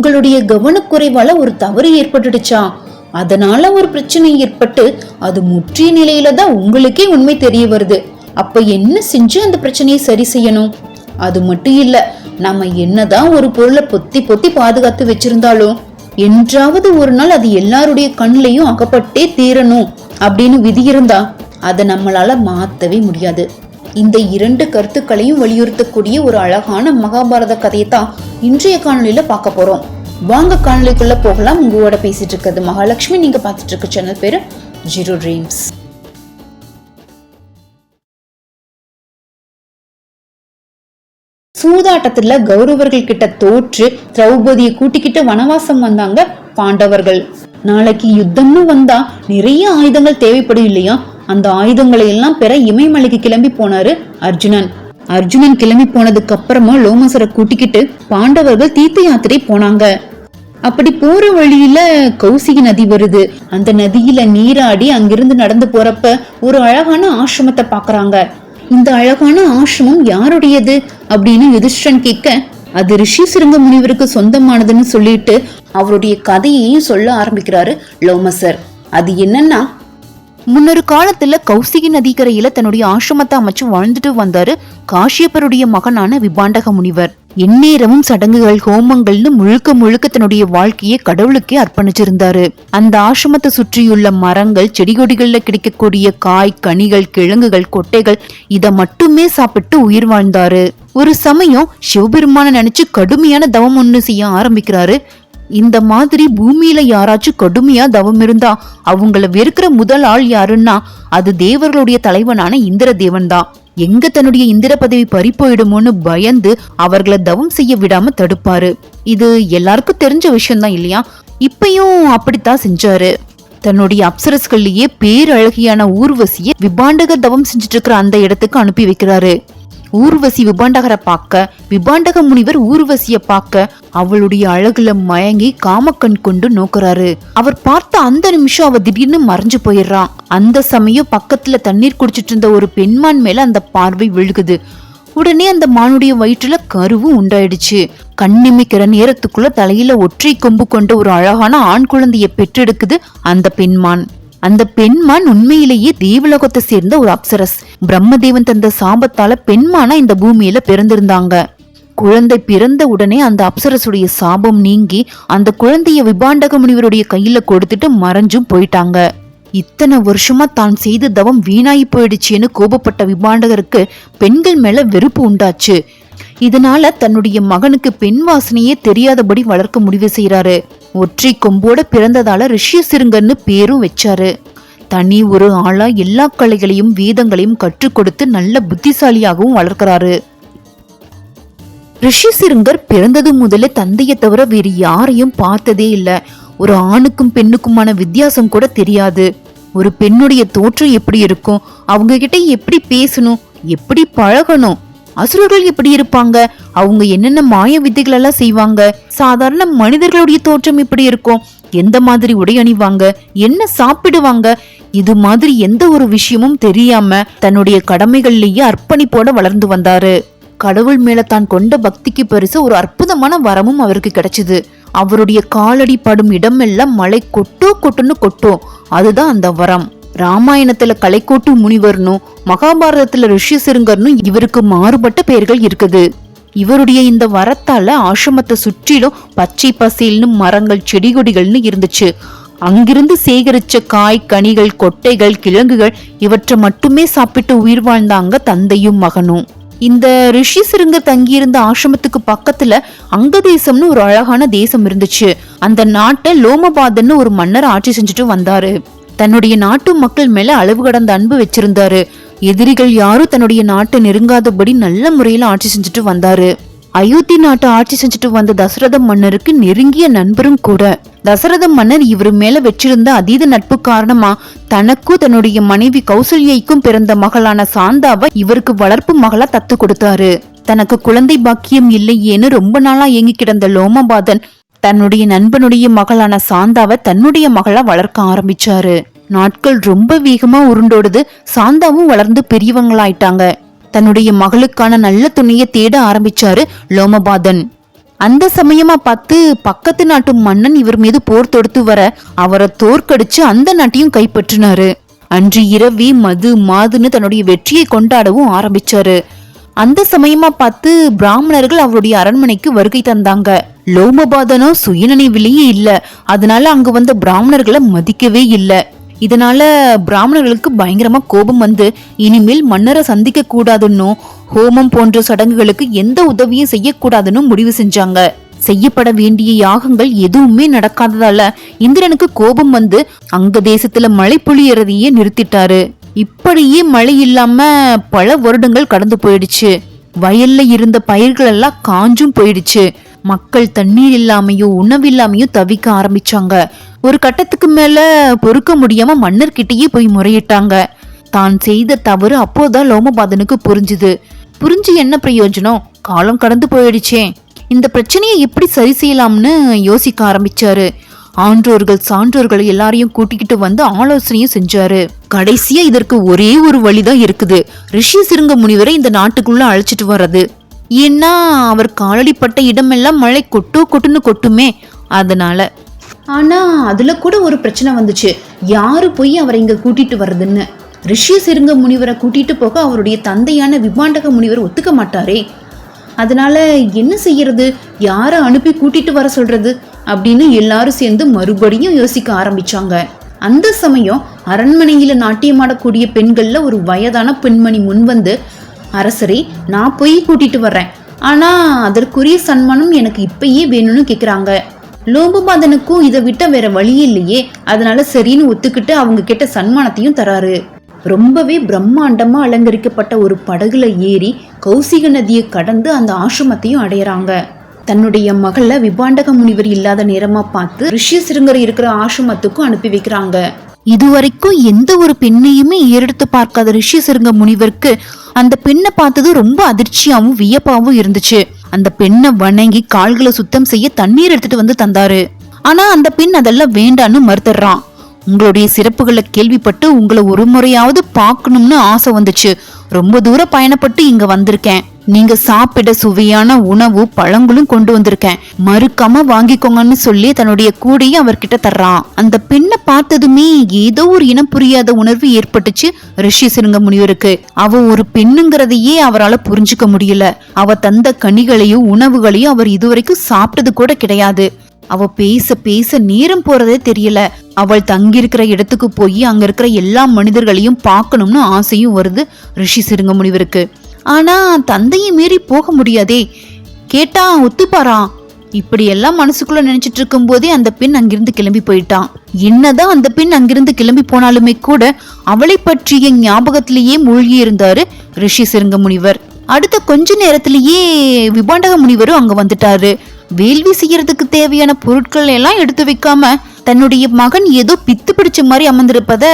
உங்களுடைய கவனக்குறைவால ஒரு தவறு ஏற்பட்டுடுச்சா? அதனால ஒரு பிரச்சனை ஏற்பட்டு அது முற்றிய நிலையில தான் உங்களுக்கே உண்மை தெரிய வருது. அப்ப என்ன செஞ்சு அந்த பிரச்சனையை சரி செய்யணும்? அது மட்டும் இல்ல நம்ம என்னதான் ஒரு பொருளை பொத்தி பொத்தி பாதுகாத்து வச்சிருந்தாலும் என்றாவது ஒரு நாள் அது எல்லாருடைய கண்ணிலையும் அகப்பட்டே தீரணும் அப்படின்னு விதி இருந்தா அதை நம்மளால மாத்தவே முடியாது. இந்த இரண்டு கருத்துக்களையும் வலியுறுத்தக்கூடிய ஒரு அழகான மகாபாரத கதையை தான் இன்றைய காணொலியில பார்க்க போறோம். வாங்க காணொலிக்குள்ள போகலாம். உங்களோட பேசிட்டு இருக்கிறது மகாலட்சுமி. நீங்க பார்த்துட்டு இருக்க சேனல் பேரு ஜீரோ ட்ரீம்ஸ். சூதாட்டத்துல கௌரவர்கள் கிட்ட தோற்று திரௌபதியை கூட்டிக்கிட்டு வனவாசம் வந்தாங்க பாண்டவர்கள். நாளைக்கு யுத்தம்னு வந்தா நிறைய ஆயுதங்கள் தேவைப்படும் இல்லையா? அந்த ஆயுதங்களை எல்லாம் பெற இமயமலைக்கு கிளம்பி போனாரு அர்ஜுனன். அர்ஜுனன் கிளம்பி போனதுக்கு அப்புறமா லோமசரை கூட்டிக்கிட்டு பாண்டவர்கள் தீர்த்த யாத்திரை போனாங்க. அப்படி போற வழியில கௌசிகி நதி வருது. அந்த நதியில நீராடி அங்கிருந்து நடந்து போறப்ப ஒரு அழகான ஆசிரமத்தை பாக்குறாங்க. இந்த அழகான ஆசிரமம் யாருடையது அப்படின்னு யுதிஷ்டன் கேட்க அது ரிஷி சிருங்க முனிவருக்கு சொந்தமானதுன்னு சொல்லிட்டு அவருடைய கதையையும் சொல்ல ஆரம்பிக்கிறாரு லோமசர் அது என்னன்னா முன்னொரு காலத்துல கௌசிகி நதிக்கரையில தன்னுடைய ஆசிரமத்தை அமைச்சு வாழ்ந்துட்டு வந்தாரு காஷ்யப்பருடைய மகனான விபாண்டக முனிவர். எந்நேரமும் சடங்குகள் ஹோமங்கள்னு முழுக்க முழுக்க தன்னுடைய வாழ்க்கையை கடவுளுக்கே அர்ப்பணிச்சிருந்தாரு. அந்த ஆசிரமத்தை சுற்றியுள்ள மரங்கள் செடி கொடிகள்ல கிடைக்கக்கூடிய காய் கனிகள் கிழங்குகள் கொட்டைகள் இத மட்டுமே சாப்பிட்டு உயிர் வாழ்ந்தாரு. ஒரு சமயம் சிவபெருமான நினைச்சு கடுமையான தவம் ஒண்ணு செய்ய ஆரம்பிக்கிறாரு. இந்த மாதிரி பூமியில யாராச்சும் கடுமையா தவம் இருந்தா அவங்கள வெறுக்கிற முதல் ஆள் யாருன்னா அது தேவர்களுடைய தலைவனான இந்திர தேவன் தான் எங்க தன்னுடைய இந்திர பதவி பறி போயிடுமோன்னு பயந்து அவர்களை தவம் செய்ய விடாம தடுப்பாரு. இது எல்லாருக்கும் தெரிஞ்ச விஷயம்தான் இல்லையா? இப்பயும் அப்படித்தான் செஞ்சாரு. தன்னுடைய அப்சரஸ்கள்லயே பேரழகியான ஊர்வசிய விபாண்டக தவம் செஞ்சுட்டு இருக்கிற அந்த இடத்துக்கு அனுப்பி வைக்கிறாரு. ஊர்வசி விபாண்டகரை பார்க்க விபாண்டக முனிவர் ஊர்வசிய பார்க்க அவளுடைய அழகுல மயங்கி காமக்கண் கொண்டு நோக்குறாரு. அவர் பார்த்த அந்த நிமிஷம் அவ திடீர்னு மறைஞ்சு போயிடுறான். அந்த சமயம் பக்கத்துல தண்ணீர் குடிச்சிட்டு இருந்த ஒரு பெண்மான் மேல அந்த பார்வை விழுகுது. உடனே அந்த மானுடைய வயிற்றுல கருவும் உண்டாயிடுச்சு. கண்ணிமைக்கிற நேரத்துக்குள்ள தலையில ஒற்றை கொம்பு கொண்ட ஒரு அழகான ஆண் குழந்தைய பெற்றெடுக்குது அந்த பெண்மான். அந்த பெண்மான் உண்மையிலேயே தேவலோகத்தை சேர்ந்த ஒரு அப்சரஸ். பிரம்மதேவன் தந்த சாபத்தால பெண்மானா இந்த பூமியில பிறந்திருந்தாங்க. குழந்தை பிறந்த உடனே அந்த அப்சரசுடைய சாபம் நீங்கி அந்த குழந்தைய விபாண்டக முனிவருடைய கையில கொடுத்துட்டு மறைஞ்சும் போயிட்டாங்க. இத்தனை வருஷமா தான் செய்த தவம் வீணாயி போயிடுச்சேன்னு கோபப்பட்ட விபாண்டகருக்கு பெண்கள் மேல வெறுப்பு உண்டாச்சு. இதனால தன்னுடைய மகனுக்கு பெண் வாசனையே தெரியாதபடி வளர்க்க முடிவு செய்யறாரு ஒற்றை கொம்போட பிறந்ததால ரிஷிய சிறுங்கன்னு பேரும் வச்சாரு. தனி ஒரு ஆளா எல்லா கலைகளையும் வேதங்களையும் கற்றுக் கொடுத்து நல்ல புத்திசாலியாகவும் வளர்க்கிறாரு. ரிஷி சிறுங்கர் பிறந்தது முதலே தந்தையை தவிர வேறு யாரையும் பார்த்ததே இல்ல. ஒரு ஆணுக்கும் பெண்ணுக்குமான வித்தியாசம் கூட தெரியாது. ஒரு பெண்ணுடைய தோற்றம் எப்படி இருக்கும்? அவங்க கிட்ட எப்படி பேசணும்? எப்படி பழகணும்? அசுரர்கள் எப்படி இருப்பாங்க? அவங்க என்னென்ன மாய வித்தைகள் எல்லாம் செய்வாங்க? சாதாரண மனிதர்களுடைய தோற்றம் இப்படி இருக்கும்? எந்த மாதிரி உடை அணிவாங்க? என்ன சாப்பிடுவாங்க? இது மாதிரி எந்த ஒரு விஷயமும் தெரியாம தன்னுடைய கடமைகள்லயே அர்ப்பணிப்போட வளர்ந்து வந்தாரு. கடவுள் மேல தான் கொண்ட பக்திக்கு பரிசு ஒரு அற்புதமான வரமும் அவருக்கு கிடைச்சது. அவருடைய காலடி படும் இடமெல்லாம் மழை கொட்டோ கொட்டுன்னு கொட்டும். அதுதான் அந்த வரம். ராமாயணத்துல கலைக்கோட்டு முனிவர்னும் மகாபாரதத்துல ரிஷி சிறுங்கர்னும் இவருக்கு மாறுபட்ட பெயர்கள் இருக்குது. இவருடைய இந்த வரத்தால ஆசிரமத்தை சுற்றிலும் பச்சை பசேல்னு மரங்கள் செடி கொடிகள்னு இருந்துச்சு. அங்கிருந்து சேகரிச்ச காய் கனிகள் கொட்டைகள் கிழங்குகள் இவற்றை மட்டுமே சாப்பிட்டு உயிர் வாழ்ந்தாங்க தந்தையும் மகனும். இந்த ரிஷி சிறுங்க தங்கியிருந்த ஆசிரமத்துக்கு பக்கத்துல அங்க தேசம்னு ஒரு அழகான தேசம் இருந்துச்சு. அந்த நாட்டை லோமபாதன்னு ஒரு மன்னர் ஆட்சி செஞ்சுட்டு வந்தாரு. தன்னுடைய நாட்டு மக்கள் மேல அளவு கடந்த அன்பு வச்சிருந்தாரு. எதிரிகள் யாரும் தன்னுடைய நாட்டை நெருங்காதபடி நல்ல முறையில ஆட்சி செஞ்சுட்டு வந்தாரு. அயோத்தி நாட்டை ஆட்சி செஞ்சுட்டு வந்த தசரத மன்னருக்கு நெருங்கிய நண்பரும் கூட. தசரத மன்னர் இவர் மேல வச்சிருந்த அதீத நட்பு காரணமா தனக்கும் தன்னுடைய மனைவி கௌசல்யைக்கும் பிறந்த மகளான சாந்தாவை இவருக்கு வளர்ப்பு மகளா தத்து கொடுத்தாரு. தனக்கு குழந்தை பாக்கியம் இல்லையேன்னு ரொம்ப நாளா ஏங்கி கிடந்த லோமபாதன் தன்னுடைய நண்பனுடைய மகளான சாந்தாவை தன்னுடைய மகளா வளர்க்க ஆரம்பிச்சாரு. நாட்கள் ரொம்ப வேகமா உருண்டோடுது. சாந்தாவும் வளர்ந்து பெரியவங்களாயிட்டாங்க. தன்னுடைய மகளுக்கான நல்ல துணையை தேட ஆரம்பிச்சாரு லோமபாதன். அந்த சமயமா பார்த்து பக்கத்து நாட்டு மன்னன் இவர் மீது போர் தொடுத்து வர அவரை தோற்கடிச்சு அந்த நாட்டையும் கைப்பற்றினாரு. அன்று இரவி மது மாதுன்னு தன்னுடைய வெற்றியை கொண்டாடவும் ஆரம்பிச்சாரு. அந்த சமயமா பார்த்து பிராமணர்கள் அவருடைய அரண்மனைக்கு வருகை தந்தாங்க. லோமபாதனோ சுயநினைவிலேயே இல்ல. அதனால அங்க வந்த பிராமணர்களை மதிக்கவே இல்ல. இதனால பிராமணர்களுக்கு பயங்கரமா கோபம் வந்து இனிமேல் மன்னரை சந்திக்க கூடாதுன்னும் ஹோமம் போன்ற சடங்குகளுக்கு எந்த உதவியும் செய்யக்கூடாதுன்னு முடிவு செஞ்சாங்க. செய்யப்பட வேண்டிய யாகங்கள் எதுவுமே நடக்காததால இந்திரனுக்கு கோபம் வந்து அங்க தேசத்துல மழை பொழியறதையே நிறுத்திட்டாரு. இப்படியே மழை இல்லாம பல வருடங்கள் கடந்து போயிடுச்சு. வயல்ல இருந்த பயிர்கள் எல்லாம் காஞ்சும் போயிடுச்சு. மக்கள் தண்ணீர் இல்லாமையோ உணவு இல்லாமையோ தவிக்க ஆரம்பிச்சாங்க. ஒரு கட்டத்துக்கு மேல பொறுக்க முடியாம மன்னர்கிட்டயே போய் முறையிட்டாங்க. தான் செய்த தவறு அப்போதான் லோமபாதனுக்கு புரிஞ்சுது. புரிஞ்சு என்ன பிரயோஜனம்? காலம் கடந்து போயிடுச்சே. இந்த பிரச்சனையை எப்படி சரி செய்யலாம்னு யோசிக்க ஆரம்பிச்சாரு. ஆன்றோர்கள் சான்றோர்கள் எல்லாரையும் கூட்டிக்கிட்டு வந்து ஆலோசனையும் செஞ்சாரு. கடைசியா இதற்கு ஒரே ஒரு வழிதான் இருக்குது. ரிஷி சிருங்க முனிவரை இந்த நாட்டுக்குள்ள அழைச்சிட்டு வர்றது. ஏன்னா அவர் காலடிப்பட்ட இடமெல்லாம் மழை கொட்டோ கொட்டுன்னு கொட்டுமே அதனால. ஆனா அதுல கூட ஒரு பிரச்சனை வந்துச்சு. யாரு போய் அவரை இங்க கூட்டிட்டு வர்றதுன்னு? ரிஷி சிருங்க முனிவரை கூட்டிட்டு போக அவருடைய தந்தையான விபாண்டக முனிவர் ஒத்துக்க மாட்டாரே. அதனால என்ன செய்யறது? யாரை அனுப்பி கூட்டிட்டு வர சொல்றது? அப்படின்னு எல்லாரும் சேர்ந்து மறுபடியும் யோசிக்க ஆரம்பிச்சாங்க. அந்த சமயம் அரண்மனையில நாட்டியமாடக்கூடிய பெண்கள்ல ஒரு வயதான பெண்மணி முன்வந்து அரசரே நான் போய் கூட்டிட்டு வர்றேன். ஆனா அதற்குரிய சன்மானம் எனக்கு இப்பயே வேணும்னு கேக்குறாங்க. லோபபாதனுக்கும் இதை விட்ட வேற வழியே இல்லையே. அதனால சரின்னு ஒத்துக்கிட்டு அவங்க கிட்ட சன்மானத்தையும் தராரு. ரொம்பவே பிரம்மாண்டமா அலங்கரிக்கப்பட்ட ஒரு படகுல ஏறி கௌசிக நதியை கடந்து அந்த ஆசிரமத்தையும் அடையறாங்க. தன்னுடைய மகள விபாண்டக முனிவர் இல்லாத நேரமா பார்த்து ரிஷி சிறுங்கர் இருக்கிற ஆசிரமத்துக்கும் அனுப்பி வைக்கிறாங்க. இதுவரைக்கும் எந்த ஒரு பெண்ணையுமே ஏறெடுத்து பார்க்காத ரிஷி சிறுங்க முனிவருக்கு அந்த பெண்ணை பார்த்தது ரொம்ப அதிர்ச்சியாவும் வியப்பாவும் இருந்துச்சு. அந்த பெண்ணை வணங்கி கால்களை சுத்தம் செய்ய தண்ணீர் எடுத்துட்டு வந்து தந்தாரு. ஆனா அந்த பெண் அதெல்லாம் வேண்டான்னு மறுத்துறான் உங்களுடைய சிறப்புகளை கேள்விப்பட்டு உங்களை ஒரு முறையாவது பார்க்கணும்னு ஆசை வந்துச்சு. ரொம்ப தூரம் பயணப்பட்டு இங்க வந்திருக்கேன். நீங்க சாப்பிட சுவையான உணவு பழங்களும் கொண்டு வந்திருக்கேன். மறுக்காம வாங்கிக்கோங்கன்னு சொல்லி தன்னுடைய கூடையை அவர்கிட்ட தர்றான். அந்த பெண்ணை பார்த்ததுமே ஏதோ ஒரு இனம் புரியாத உணர்வு ஏற்பட்டுச்சு. ரிஷி சிருங்க முனிவருக்கு. அவ ஒரு பெண்ணுங்கிறதையே அவரால் புரிஞ்சுக்க முடியல. அவ தந்த கனிகளையும் உணவுகளையும் அவர் இதுவரைக்கும் சாப்பிட்டது கூட கிடையாது. அவ பேச பேச நேரம் போறதே தெரியல. அவள் தங்கியிருக்கிற இடத்துக்கு போய் அங்க இருக்கிற எல்லா மனிதர்களையும் பார்க்கணும்னு ஆசையும் வருது ரிஷி சிறுங்க முனிவருக்கு. ஆனா தந்தையை மீறி போக முடியாதே. கேட்டா ஒத்துப்பாரா? இப்படியெல்லாம் மனசுக்குள்ள நினைச்சிட்டு இருக்கும் போதே அந்த பெண் அங்கிருந்து கிளம்பி போயிட்டான். என்னதான் அந்த பெண் அங்கிருந்து கிளம்பி போனாலுமே கூட அவளை பற்றிய ஞாபகத்திலேயே மூழ்கி இருந்தாரு ரிஷி சிறுங்க முனிவர் அடுத்த கொஞ்ச நேரத்திலேயே விபாண்டக முனிவரும் அங்க வந்துட்டாரு. வேள்வி செய்யறதுக்கு தேவையான பொருட்கள் எல்லாம் எடுத்து வைக்காம தன்னுடைய மகன் ஏதோ பித்து பிடிச்ச மாதிரி அமர்ந்திருப்பத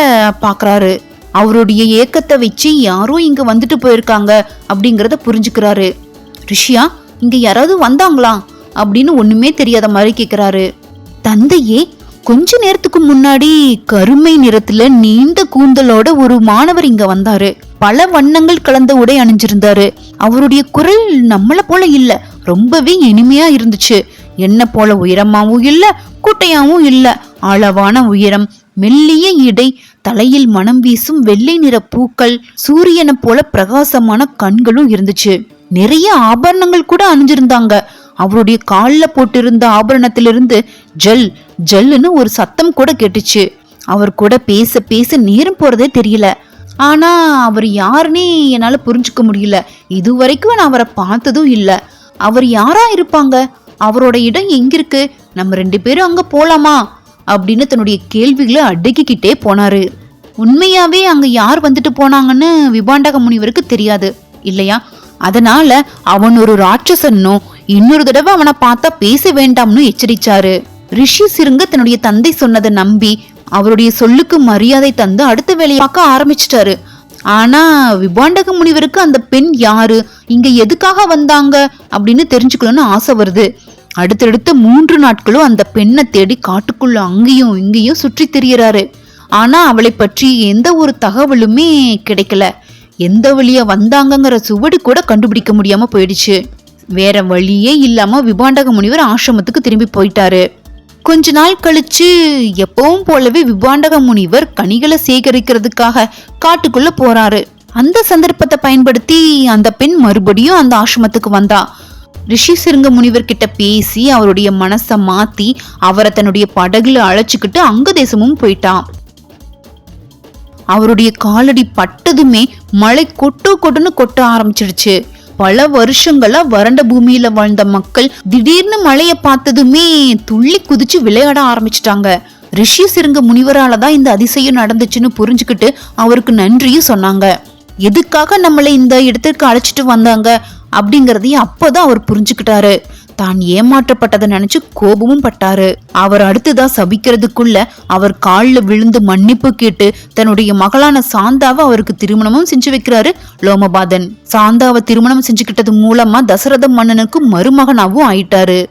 பாக்குறாரு. அவருடைய ஏக்கத்தை வச்சு யாரோ இங்க வந்துட்டு போயிருக்காங்க அப்படிங்கறத புரிஞ்சுக்கிறாரு. ரிஷியா இங்க யாராவது வந்தாங்களா? அப்படின்னு ஒண்ணுமே தெரியாத மாதிரி கேக்குறாரு. தந்தையே கொஞ்ச நேரத்துக்கு முன்னாடி கருமை நிறத்துல நீண்ட கூந்தலோட ஒரு மாணவர் இங்க வந்தாரு. பல வண்ணங்கள் கலந்த உடை அணிஞ்சிருந்தாரு. அவருடைய குரல் நம்மள போல இல்ல ரொம்பவே இனிமையா இருந்துச்சு. என்ன போல உயரமாவும் இல்ல குட்டையாவும் இல்ல அளவான உயரம் மெல்லிய இடை தலையில் மனம் வீசும் வெள்ளை நிற பூக்கள் சூரியனை போல பிரகாசமான கண்களும் இருந்துச்சு. நிறைய ஆபரணங்கள் கூட அணிஞ்சிருந்தாங்க. அவருடைய காலில் போட்டிருந்த ஆபரணத்திலிருந்து ஜல் ஜல்லுன்னு ஒரு சத்தம் கூட கேட்டுச்சு. அவர் கூட பேச பேச நேரம் போறதே தெரியல. ஆனா அவர் யாருன்னே என்னால புரிஞ்சுக்க முடியல. இதுவரைக்கும் நான் அவரை பார்த்ததும் இல்ல. அவர் யாரா இருப்பாங்க? அவரோட இடம் எங்க இருக்கு நம்ம ரெண்டு பேரும் அங்க போலாமா? அப்படின்னு தன்னுடைய கேள்விகளை அடுக்கிக்கிட்டே போனாரு. உண்மையாவே அங்க யார் வந்துட்டு போனாங்கன்னு விபாண்டக முனிவருக்கு தெரியாது இல்லையா? அதனால அவன் ஒரு ராட்சசன்னும் இன்னொரு தடவை அவனை பார்த்தா பேச வேண்டாம்னு எச்சரிச்சாரு. ரிஷி சிறுங்க தன்னுடைய தந்தை சொன்னதை நம்பி அவருடைய சொல்லுக்கு மரியாதை தந்து அடுத்த வேலையை பார்க்க ஆரம்பிச்சிட்டாரு. ஆனா விபாண்டக முனிவருக்கு அந்த பெண் யாரு? இங்க எதுக்காக வந்தாங்க? அப்படின்னு தெரிஞ்சுக்கணும்னு ஆசை வருது. அடுத்தடுத்து மூன்று நாட்களும் அந்த பெண்ணை தேடி காட்டுக்குள்ள அங்கேயும் இங்கேயும் சுற்றி திரியறாரு. ஆனா அவளை பற்றி எந்த ஒரு தகவலுமே கிடைக்கல. எந்த வழியா வந்தாங்கங்கிற சுவடு கூட கண்டுபிடிக்க முடியாம போயிடுச்சு. வேற வழியே இல்லாம விபாண்டக முனிவர் ஆசிரமத்துக்கு திரும்பி போயிட்டாரு. கொஞ்ச நாள் கழிச்சு எப்பவும் போலவே விபாண்டக முனிவர் கனிகளை சேகரிக்கிறதுக்காக காட்டுக்குள்ள போறாரு. அந்த சந்தர்ப்பத்தை பயன்படுத்தி அந்த பெண் மறுபடியும் அந்த ஆசிரமத்துக்கு வந்தா. ரிஷி சிருங்க முனிவர் கிட்ட பேசி அவருடைய மனசை மாத்தி அவரை தன்னுடைய படகுல அழைச்சுக்கிட்டு அங்க தேசமும் போயிட்டான். அவருடைய காலடி பட்டதுமே மழை கொட்டு கொட்டுன்னு கொட்ட ஆரம்பிச்சிடுச்சு. பல வருஷங்களா வறண்ட பூமியில வாழ்ந்த மக்கள் திடீர்னு மழைய பார்த்ததுமே துள்ளி குதிச்சு விளையாட ஆரம்பிச்சிட்டாங்க. ரிஷி சிருங்க முனிவரால தான் இந்த அதிசயம் நடந்துச்சுன்னு புரிஞ்சுக்கிட்டு அவருக்கு நன்றியும் சொன்னாங்க. எதுக்காக நம்மளை இந்த இடத்திற்கு அழைச்சிட்டு வந்தாங்க? அப்படிங்கறதையும் அப்பதான் அவர் புரிஞ்சுக்கிட்டாரு. தான் ஏமாற்றப்பட்டதை நினைச்சு கோபமும் பட்டாரு. அவர் அடுத்ததா சபிக்கிறதுக்குள்ள அவர் காலில் விழுந்து மன்னிப்பு கேட்டு தன்னுடைய மகளான சாந்தாவை அவருக்கு திருமணமும் செஞ்சு வைக்கிறாரு லோமபாதன். சாந்தாவை திருமணம் செஞ்சுக்கிட்டது மூலமா தசரத மன்னனுக்கு மருமகனாவும் ஆயிட்டாரு.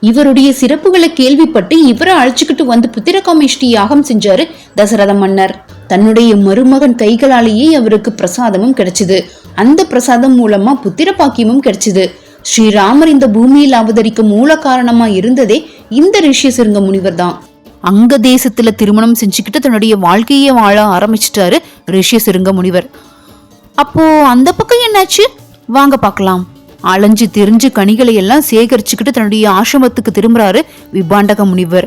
இவருடைய சிறப்புகளை கேள்விப்பட்டு இவரை அழைச்சிக்கிட்டு வந்து புத்திரகாமேஷ்டி யாகம் செஞ்சாரு தசரத மன்னர். தன்னுடைய மருமகன் கைகளாலேயே அவருக்கு பிரசாதமும் கிடைச்சது. அந்த பிரசாதம் மூலமா புத்திர பாக்கியமும் கிடைச்சது. ஸ்ரீராமர் இந்த பூமியில் அவதரிக்க மூல காரணமா இருந்ததே இந்த ரிஷி சிருங்க முனிவர் தான் அங்க தேசத்துல திருமணம் செஞ்சுக்கிட்டு தன்னுடைய வாழ்க்கையை வாழ ஆரம்பிச்சிட்டாரு ரிஷி சிருங்க முனிவர். அப்போ அந்த பக்கம் என்னாச்சு? வாங்க பார்க்கலாம். அலைஞ்சு திரிஞ்சு கனிகளை எல்லாம் சேகரிச்சுக்கிட்டு தன்னுடைய ஆசிரமத்துக்கு திரும்புறாரு விபாண்டக முனிவர்.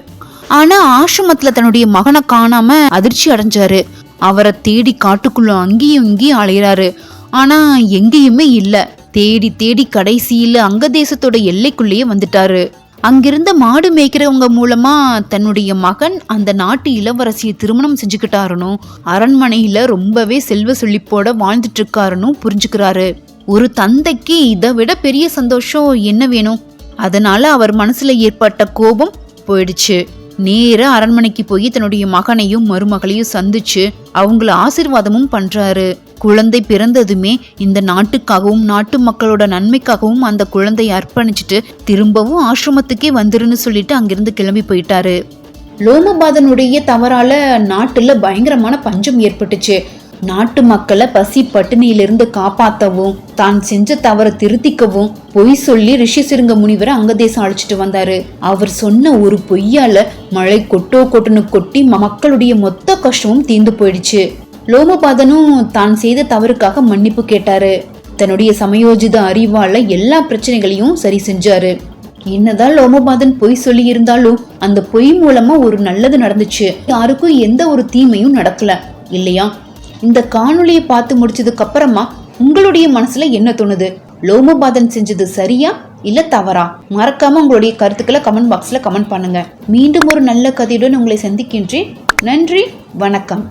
ஆனா ஆசிரமத்துல தன்னுடைய மகனை காணாம அதிர்ச்சி அடைஞ்சாரு. அவரை தேடி காட்டுக்குள்ள அங்கேயும் இங்கேயும் அலையிறாரு. ஆனா எங்கேயுமே இல்ல. தேடி தேடி கடைசியில அங்க தேசத்தோட எல்லைக்குள்ளேயே வந்துட்டாரு. அங்கிருந்த மாடு மேய்க்கிறவங்க மூலமா தன்னுடைய மகன் அந்த நாட்டு இளவரசியை திருமணம் செஞ்சுக்கிட்டாருனும் அரண்மனையில ரொம்பவே செல்வ செழிப்போட வாழ்ந்துட்டு இருக்காருன்னு புரிஞ்சுக்கிறாரு. ஒரு தந்தைக்கு இதை விட பெரிய சந்தோஷம் என்ன வேணும்? அதனால அவர் மனசுல ஏற்பட்ட கோபம் போயிடுச்சு. நேர அரண்மனைக்கு போய் தன்னுடைய மகனையும் மருமகளையும் சந்திச்சு அவங்கள ஆசிர்வாதமும் பண்றாரு. குழந்தை பிறந்ததுமே இந்த நாட்டுக்காகவும் நாட்டு மக்களோட நன்மைக்காகவும் அந்த குழந்தையை அர்ப்பணிச்சுட்டு திரும்பவும் ஆசிரமத்துக்கே வந்துருன்னு சொல்லிட்டு அங்கிருந்து கிளம்பி போயிட்டாரு. லோமபாதனுடைய தவறால நாட்டுல பயங்கரமான பஞ்சம் ஏற்பட்டுச்சு. நாட்டு மக்களை பசி பட்டினியிலிருந்து காப்பாற்றவும் தான் செஞ்ச தவறை திருத்திக்கவும் பொய் சொல்லி ரிஷி சிறுங்க முனிவரை அங்க தேசம் அழைச்சிட்டு வந்தாரு. அவர் சொன்ன ஒரு பொய்யால மழை கொட்டோ கொட்டுன்னு கொட்டி மக்களுடைய மொத்த கஷ்டமும் தீர்ந்து போயிடுச்சு. லோமபாதனும் தான் செய்த தவறுக்காக மன்னிப்பு கேட்டாரு. தன்னுடைய சமயோஜித அறிவால எல்லா பிரச்சனைகளையும் சரி செஞ்சாரு. என்னதான் லோமபாதன் பொய் சொல்லி இருந்தாலும் அந்த பொய் மூலமா ஒரு நல்லது நடந்துச்சு. யாருக்கும் எந்த ஒரு தீமையும் நடக்கல. இல்லையா? இந்த காணொளியை பார்த்து முடிச்சதுக்கு அப்புறமா உங்களுடைய மனசுல என்ன தோணுது? லோமபாதன் செஞ்சது சரியா இல்ல தவறா? மறக்காம உங்களுடைய கருத்துக்களை கமெண்ட் பாக்ஸ்ல கமெண்ட் பண்ணுங்க. மீண்டும் ஒரு நல்ல கதையுடன் உங்களை சந்திக்கின்றேன். நன்றி வணக்கம்.